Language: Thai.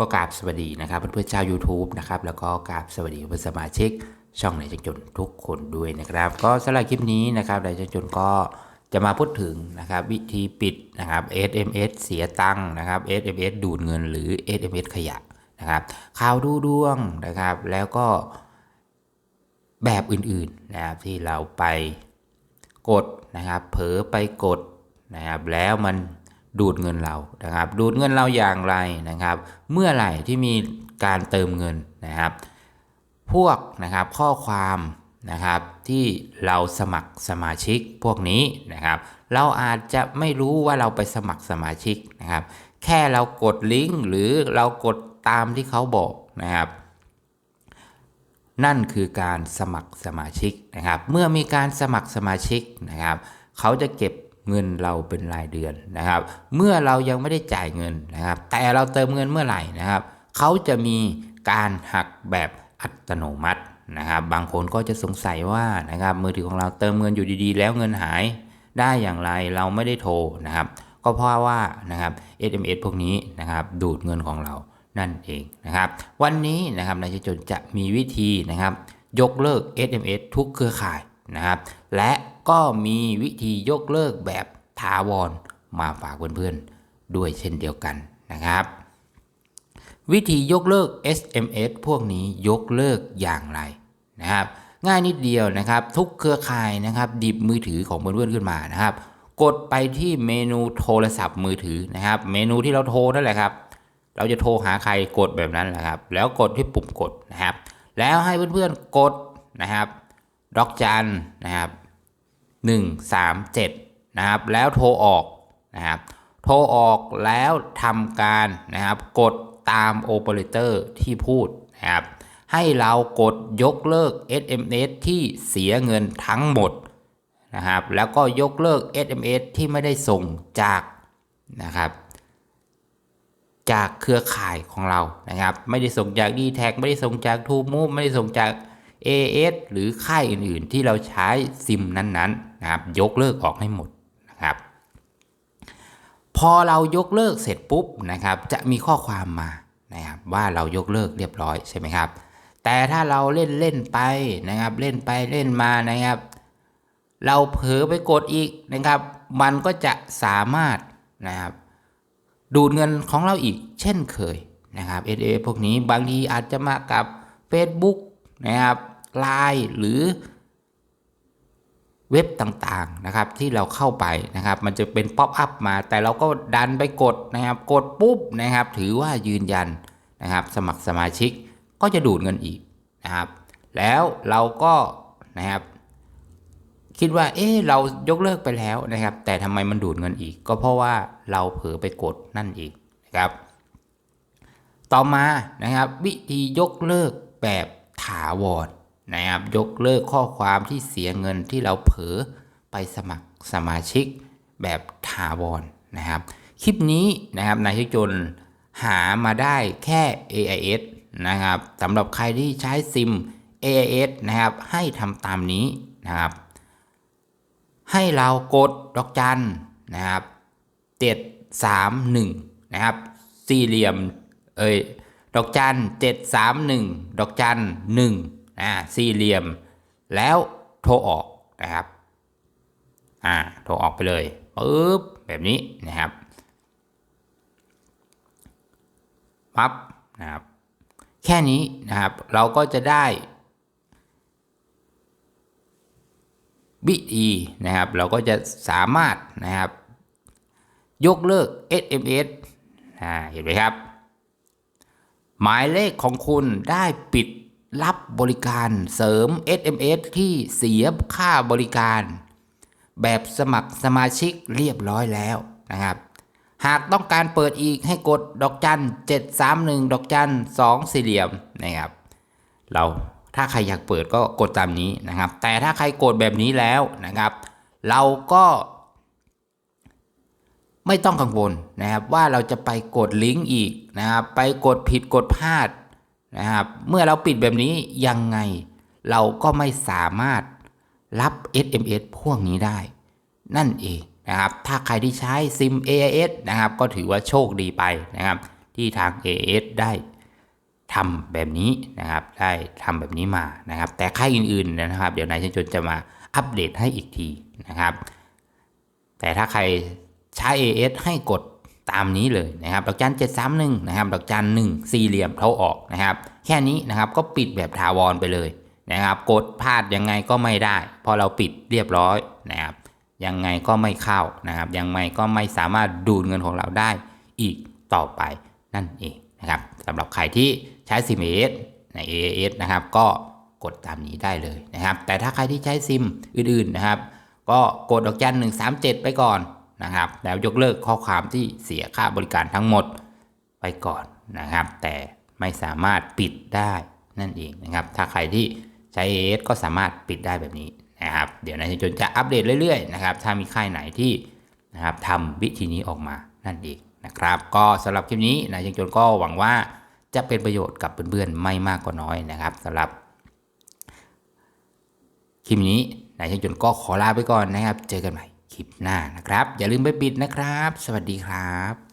ก็กราบสวัสดีนะครับเพื่อนๆชาว YouTube นะครับแล้วก็กราบสวัสดีเพื่อนสมาชิก ช่องในจังจนทุกคนด้วยนะครับ ก็สำหรับคลิปนี้นะครับในจังจนก็จะมาพูดถึงนะครับวิธีปิดนะครับ SMS เสียตังค์นะครับ SMS ดูดเงินหรือ SMS ขยะนะครับข่าวดูดวงนะครับ แล้วก็แบบอื่นๆนะครับที่เราไปกดนะครับ เผลอไปกดนะครับแล้วมัน ดูดเงินเรานะครับ ดูดเงินเราอย่างไรนะครับ เมื่อไหร่ที่มีการเติมเงินนะครับ พวกนะครับข้อความนะครับที่เราสมัครสมาชิกพวกนี้นะครับ เราอาจจะไม่รู้ว่าเราไปสมัครสมาชิกนะครับ แค่เรากดลิงก์หรือเรากดตามที่เขาบอกนะครับ นั่นคือการสมัครสมาชิกนะครับ เมื่อมีการสมัครสมาชิกนะครับ เขาจะเก็บ เงินเราเป็นรายเดือนนะครับ เมื่อเรายังไม่ได้จ่ายเงินนะครับ แต่เราเติมเงินเมื่อไหร่นะครับเขาจะมีการหักแบบอัตโนมัตินะครับ บางคนก็จะสงสัยว่านะครับมือถือของเราเติมเงินอยู่ดีๆ แล้วเงินหายได้อย่างไรเราไม่ได้โทรนะครับ ก็เพราะว่านะครับ SMS พวกนี้นะครับ ดูดเงินของเรานั่นเองนะครับ วันนี้นะครับนายชนจะมีวิธีนะครับ ยกเลิก SMS ทุกเครือข่าย นะครับ และก็มีวิธียกเลิกแบบถาวรมาฝากเพื่อนๆด้วยเช่นเดียวกันนะครับ วิธียกเลิก SMS พวกนี้ยกเลิกอย่างไรนะครับ ง่ายนิดเดียวนะครับ ทุกเครือข่ายนะครับดิบมือถือของเพื่อนๆขึ้นมานะครับ กดไปที่เมนูโทรศัพท์มือถือนะครับ เมนูที่เราโทรนั่นแหละครับ เราจะโทรหาใครกดแบบนั้นแหละครับ แล้วกดที่ปุ่มกดนะครับ แล้วให้เพื่อนๆกดนะครับ ดอกจันนะครับ1 3 7นะครับแล้วโทรออกนะครับโทรออกแล้วทำการนะครับกดตามโอเปอเรเตอร์ที่พูดนะครับให้เรากดยกเลิก SMS ที่เสียเงินทั้งหมดนะครับแล้วก็ยกเลิก SMS ที่ไม่ได้ส่งจากนะครับจากเครือข่ายของเรานะครับ ไม่ได้ส่งจาก d t แทไม่ได้ส่งจาก t ู m o v e ไม่ได้ส่งจาก AS หรือค่ายอื่นๆ ที่เราใช้ซิมนั้นๆนะครับยกเลิกออกให้หมดนะครับ พอเรายกเลิกเสร็จปุ๊บนะครับ จะมีข้อความมานะครับว่าเรายกเลิกเรียบร้อยใช่ไหมครับ แต่ถ้าเราเล่นเล่นไปนะครับ เล่นไปเล่นมานะครับ เราเผลอไปกดอีกนะครับ มันก็จะสามารถนะครับ ดูดเงินของเราอีกเช่นเคยนะครับ SA พวกนี้บางทีอาจจะมากับ Facebook นะครับ ไลน์หรือเว็บต่างๆนะครับที่เราเข้าไปนะครับ มันจะเป็นป๊อปอัพมา แต่เราก็ดันไปกดนะครับ กดปุ๊บนะครับ ถือว่ายืนยันนะครับ สมัครสมาชิกก็จะดูดเงินอีกนะครับ แล้วเราก็นะครับ คิดว่า เอ๊ะเรายกเลิกไปแล้วนะครับ แต่ทำไมมันดูดเงินอีก ก็เพราะว่าเราเผลอไปกดนั่นเองนะครับ ต่อมานะครับ วิธียกเลิกแบบถาวร นะครับยกเลิกข้อความที่เสียเงินที่เราเผลอไปสมัครสมาชิกแบบถาวรนะครับ คลิปนี้นะครับนายชิจนหามาได้แค่ AIS นะครับสำหรับใครที่ใช้ซิม AIS นะครับ ให้ทำตามนี้นะครับ ให้เรากดดอกจันนะครับเจ็ดสามหนึ่งนะครับ สี่เหลี่ยม เอ้ยดอกจันเจ็ดสามหนึ่งดอกจันหนึ่ง อ่าสี่เหลี่ยม แล้วโทรออกนะครับอ่าโทรออกไปเลยปึ๊บแบบนี้นะครับปั๊บนะครับ แค่นี้นะครับเราก็จะได้วิธีนะครับ เราก็จะสามารถนะครับ ยกเลิก SMS อ่าเห็นไหมครับ หมายเลขของคุณได้ปิด รับบริการเสริม SMS ที่เสียค่าบริการ แบบสมัครสมาชิกเรียบร้อยแล้วนะครับ หากต้องการเปิดอีกให้กดดอกจัน 731 ดอกจัน2สี่เหลี่ยมนะครับ เราถ้าใครอยากเปิดก็กดตามนี้นะครับ แต่ถ้าใครกดแบบนี้แล้วนะครับ เราก็ไม่ต้องกังวลนะครับว่าเราจะไปกดลิงก์อีกนะครับ ไปกดผิดกดพลาด นะครับ เมื่อเราปิดแบบนี้ยังไงเราก็ไม่สามารถรับ SMS พวกนี้ได้ นั่นเองนะครับ ถ้าใครที่ใช้ซิม AIS นะครับ ก็ถือว่าโชคดีไปนะครับ ที่ทาง AS ได้ทำแบบนี้นะครับ ได้ทำแบบนี้มานะครับ แต่ค่ายอื่นๆนะครับ เดี๋ยวนายช่างยนจะมาอัปเดตให้อีกทีนะครับ แต่ถ้าใครใช้ AS ให้กด ตามนี้เลยนะครับดอกจัน731นะครับดอกจัน1สี่เหลี่ยมเท่าออกนะครับ แค่นี้นะครับก็ปิดแบบถาวรไปเลยนะครับ กดพลาดยังไงก็ไม่ได้พราะเราปิดเรียบร้อยนะครับ ยังไงก็ไม่เข้านะครับ ยังไงก็ไม่สามารถดูดเงินของเราได้อีกต่อไปนั่นเองนะครับสำหรับใครที่ใช้ซิม AS ใน AAS นะครับ ก็กดตามนี้ได้เลยนะครับ แต่ถ้าใครที่ใช้ซิมอื่นๆนะครับ ก็กดดอกจันหนึ่งสามเจ็ดไปก่อน นะครับ แล้วยกเลิกข้อความที่เสียค่าบริการทั้งหมดไปก่อนนะครับ แต่ไม่สามารถปิดได้นั่นเองนะครับ ถ้าใครที่ใช้ AS ก็สามารถปิดได้แบบนี้นะครับ เดี๋ยวนายชนจนจะอัปเดตเรื่อยๆนะครับ ถ้ามีค่ายไหนที่นะครับทำวิธีนี้ออกมานั่นเองนะครับ ก็สำหรับคลิปนี้นายชนจนก็หวังว่าจะเป็นประโยชน์กับเพื่อนๆไม่มากก็น้อยนะครับสำหรับคลิปนี้นายช่างจนก็ขอลาไปก่อนนะครับ เจอกันใหม่ ลิปหน้านะครับ อย่าลืมไปปิดนะครับ สวัสดีครับ